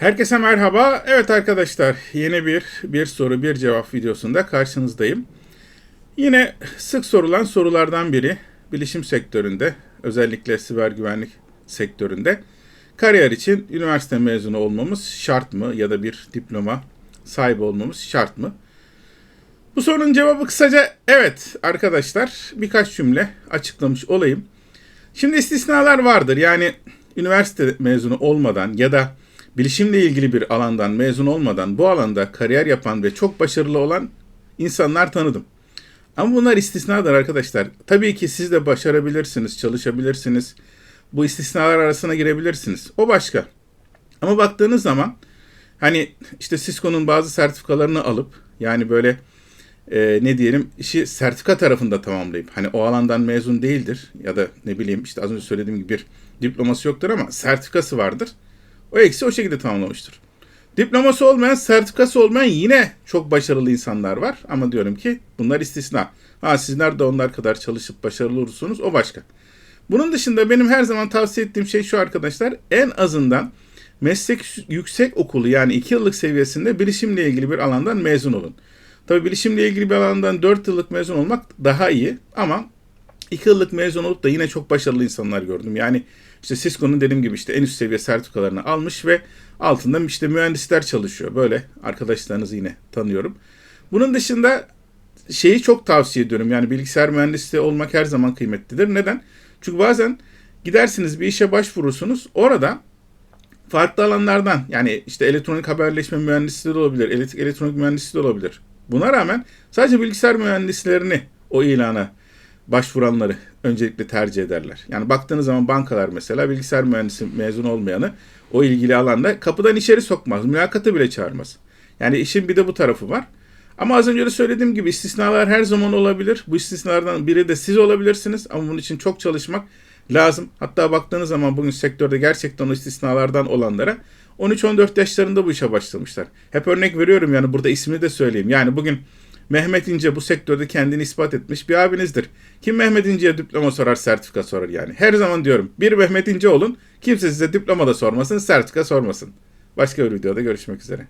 Herkese merhaba. Evet arkadaşlar yeni bir bir soru bir cevap videosunda karşınızdayım. Yine sık sorulan sorulardan biri bilişim sektöründe özellikle siber güvenlik sektöründe kariyer için üniversite mezunu olmamız şart mı ya da bir diploma sahibi olmamız şart mı? Bu sorunun cevabı kısaca evet arkadaşlar birkaç cümle açıklamış olayım. Şimdi istisnalar vardır. Yani üniversite mezunu olmadan ya da bilişimle ilgili bir alandan mezun olmadan bu alanda kariyer yapan ve çok başarılı olan insanlar tanıdım. Ama bunlar istisnadır arkadaşlar. Tabii ki siz de başarabilirsiniz, çalışabilirsiniz. Bu istisnalar arasına girebilirsiniz. O başka. Ama baktığınız zaman hani işte Cisco'nun bazı sertifikalarını alıp yani böyle e, ne diyelim işi sertifika tarafında tamamlayıp hani o alandan mezun değildir ya da ne bileyim işte az önce söylediğim gibi bir diploması yoktur ama sertifikası vardır. O eksi o şekilde tamamlamıştır. Diploması olmayan, sertifikası olmayan yine çok başarılı insanlar var. Ama diyorum ki bunlar istisna. Ha sizler de onlar kadar çalışıp başarılı olursunuz o başka. Bunun dışında benim her zaman tavsiye ettiğim şey şu arkadaşlar. En azından meslek yüksek okulu yani 2 yıllık seviyesinde bilişimle ilgili bir alandan mezun olun. Tabii bilişimle ilgili bir alandan 4 yıllık mezun olmak daha iyi ama 2 yıllık mezun olup da yine çok başarılı insanlar gördüm. Yani işte Cisco'nun dediğim gibi işte en üst seviye sertifikalarını almış ve altında işte mühendisler çalışıyor. Böyle arkadaşlarınızı yine tanıyorum. Bunun dışında şeyi çok tavsiye ediyorum. Yani bilgisayar mühendisliği olmak her zaman kıymetlidir. Neden? Çünkü bazen gidersiniz bir işe başvurursunuz. Orada farklı alanlardan yani işte elektronik haberleşme mühendisliği de olabilir, elektronik mühendisliği de olabilir. Buna rağmen sadece bilgisayar mühendislerini o ilana başvuranları öncelikle tercih ederler. Yani baktığınız zaman bankalar mesela bilgisayar mühendisi mezun olmayanı o ilgili alanda kapıdan içeri sokmaz. Mülakata bile çağırmaz. Yani işin bir de bu tarafı var. Ama az önce de söylediğim gibi istisnalar her zaman olabilir. Bu istisnalardan biri de siz olabilirsiniz. Ama bunun için çok çalışmak lazım. Hatta baktığınız zaman bugün sektörde gerçekten o istisnalardan olanlara 13-14 yaşlarında bu işe başlamışlar. Hep örnek veriyorum yani burada ismini de söyleyeyim. Yani bugün Mehmet İnce bu sektörde kendini ispat etmiş bir abinizdir. Kim Mehmet İnce'ye diploma sorar, sertifika sorar yani. Her zaman diyorum bir Mehmet İnce olun, kimse size diploma da sormasın, sertifika sormasın. Başka bir videoda görüşmek üzere.